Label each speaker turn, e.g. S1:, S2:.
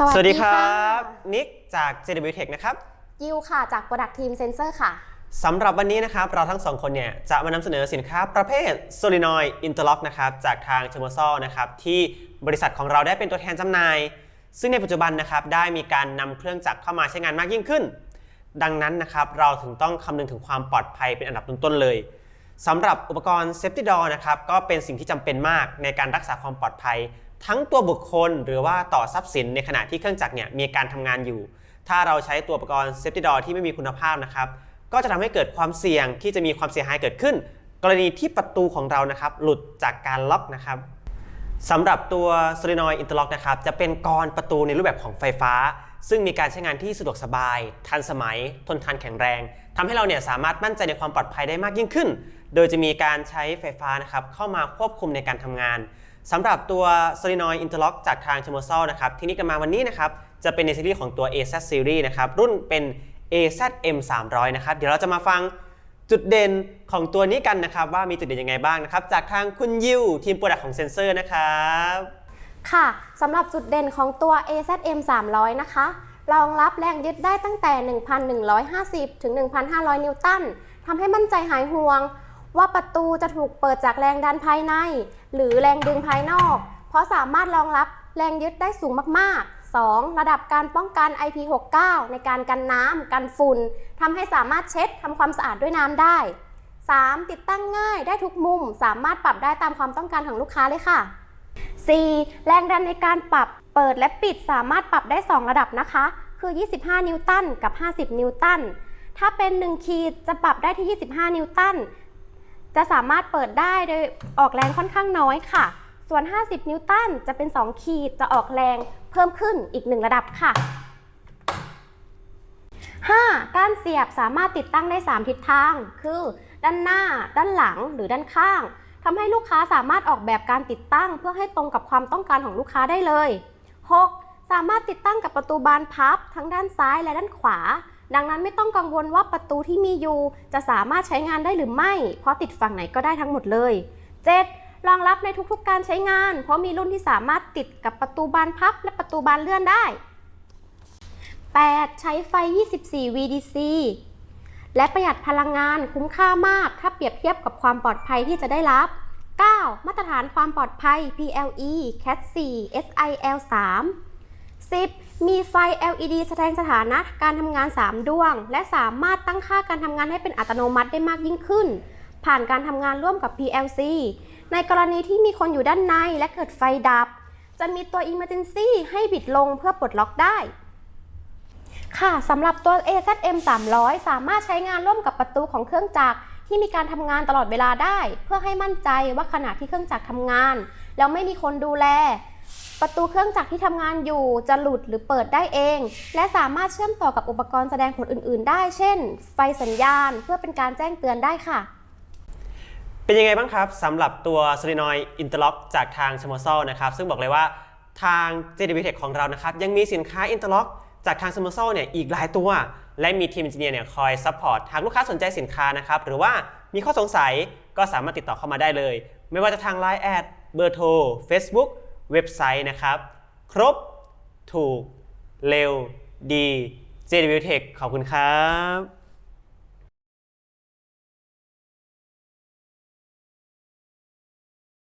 S1: สวัสดีครัะบนิกจาก JW Tech นะครับ
S2: ยิวค่ะจาก Product Team Sensor ค่ะ
S1: สำหรับวันนี้นะครับเราทั้งสองคนเนี่ยจะมานำเสนอสินค้าประเภท Solenoid Interlock นะครับจากทาง c h e m o s o l นะครับที่บริษัทของเราได้เป็นตัวแทนจำหน่าย ซึ่งในปัจจุบันนะครับได้มีการนำเครื่องจักรเข้ามาใช้งานมากยิ่งขึ้น ดังนั้นนะครับเราถึงต้องคำนึงถึงความปลอดภัยเป็นอันดับต้นๆเลยสำหรับอุปกรณ์ Safety Door นะครับก็เป็นสิ่งที่จำเป็นมากในการรักษาความปลอดภัย ทั้งตัวบุคคลหรือว่าต่อทรัพย์สินในขณะที่เครื่องจักรเนี่ยมีการทำงานอยู่ ถ้าเราใช้ตัวอุปกรณ์ Safety Door ที่ไม่มีคุณภาพนะครับ ก็จะทำให้เกิดความเสี่ยงที่จะมีความเสียหายเกิดขึ้น กรณีที่ประตูของเรานะครับหลุดจากการล็อกนะครับสำหรับตัว Solenoid Interlock นะครับจะเป็นกรประตูในรูปแบบของไฟฟ้า ซึ่งมีการใช้งานที่สะดวกสบาย ทันสมัย ทนทานแข็งแรงทำให้เราเนี่ยสามารถมั่นใจในความปลอดภัยได้มากยิ่งขึ้น โดยจะมีการใช้ไฟฟ้านะครับเข้ามาควบคุมในการทำงาน สำหรับตัว Solenoid Interlock จากทาง c h e m o s o l นะครับที่นิกนมาวันนี้นะครับจะเป็นในซีรีส์ของตัว AZ Series นะครับรุ่นเป็น AZM 300นะครับเดี๋ยวเราจะมาฟังจุดเด่นของตัวนี้กันนะครับ ว่ามีจุดเด่นยังไงบ้างนะครับ จากทางคุณยิวทีมโปรดักต์ของเซนเซอร์นะครับ
S2: ค่ะสำหรับจุดเด่นของตัว AZM 300 นะคะรองรับแรงยึดได้ตั้งแต่ 1,150 ถึง 1,500 นิวตันทำให้มั่นใจหายห่วง ว่าประตูจะถูกเปิดจากแรงดันภายใน หรือแรงดึงภายนอก เพราะสามารถรองรับแรงยึดได้สูงมากๆ 2. ระดับการป้องกัน IP69 ในการกันน้ำกันฝุ่นทำให้สามารถเช็ดทำความสะอาดด้วยน้ำได้ 3. ติดตั้งง่ายได้ทุกมุม สามารถปรับได้ตามความต้องการของลูกค้าเลยค่ะ 4. แรงดันในการปรับเปิดและปิดสามารถปรับได้ 2 ระดับนะคะ คือ 25 นิวตันกับ 50 นิวตัน ถ้าเป็น 1 ขีดจะปรับได้ที่ 25 นิวตัน จะสามารถเปิดได้โดยออกแรงค่อนข้างน้อยค่ะ ส่วน 50 นิวตันจะเป็น 2 ขีดจะออกแรงเพิ่มขึ้นอีก 1 ระดับค่ะ 5. ก้านเสียบสามารถติดตั้งได้ 3 ทิศทาง คือ ด้านหน้า ด้านหลังหรือด้านข้างทำให้ลูกค้าสามารถออกแบบการติดตั้ง เพื่อให้ตรงกับความต้องการของลูกค้าได้เลย 6. สามารถติดตั้งกับประตูบานพับ ทั้งด้านซ้ายและด้านขวา ดังนั้นไม่ต้องกังวลว่าประตูที่มีอยู่ จะสามารถใช้งานได้หรือไม่ เพราะติดฝั่งไหนก็ได้ทั้งหมดเลย 7. รองรับในทุกๆการใช้งาน เพราะมีรุ่นที่สามารถติดกับประตูบานพับ และประตูบานเลื่อนได้ 8. ใช้ไฟ 24 VDC และประหยัดพลังงานคุ้มค่ามาก ถ้าเปรียบเทียบกับความปลอดภัยที่จะได้รับ 9. มาตรฐานความปลอดภัย PLE CAT 4 SIL 3 10. มีไฟ LED แสดงสถานะการทำงาน 3 ดวง และสามารถตั้งค่าการทำงานให้เป็นอัตโนมัติได้มากยิ่งขึ้น ผ่านการทำงานร่วมกับ PLC ในกรณีที่มีคนอยู่ด้านในและเกิดไฟดับ จะมีตัว Emergency ให้บิดลงเพื่อปลดล็อกได้ ค่ะสำหรับตัว AZM 300 สามารถใช้งานร่วมกับประตูของเครื่องจักรที่มีการทำงานตลอดเวลาได้ เพื่อให้มั่นใจว่าขณะที่เครื่องจักรทำงาน แล้วไม่มีคนดูแล ประตูเครื่องจักรที่ทำงานอยู่จะหลุดหรือเปิดได้เอง และสามารถเชื่อมต่อกับอุปกรณ์แสดงผลอื่น ๆ ได้ เช่น ไฟสัญญาณ เพื่อเป็นการแจ้งเตือนได้ค่ะ
S1: เป็นยังไงบ้างครับสำหรับตัว Solenoid Interlock จากทาง c h e m o s o l นะครับซึ่งบอกเลยว่าทาง JW Tech ของเรานะครับยังมีสินค้า Interlock จากทาง c h e m o s o l เนี่ยอีกหลายตัว และมีทีม e อนจิเนียร์เนี่ยคอยซัพพอร์ตหากลูกค้าสนใจสินค้านะครับหรือว่ามีข้อสงสัยก็สามารถติดต่อเข้ามาได้เลย ไม่ว่าจะทาง Line แอดเบอร์โทร Facebook เว็บไซต์นะครับ ครบถูกเร็วดี JW Tech ขอบคุณครับ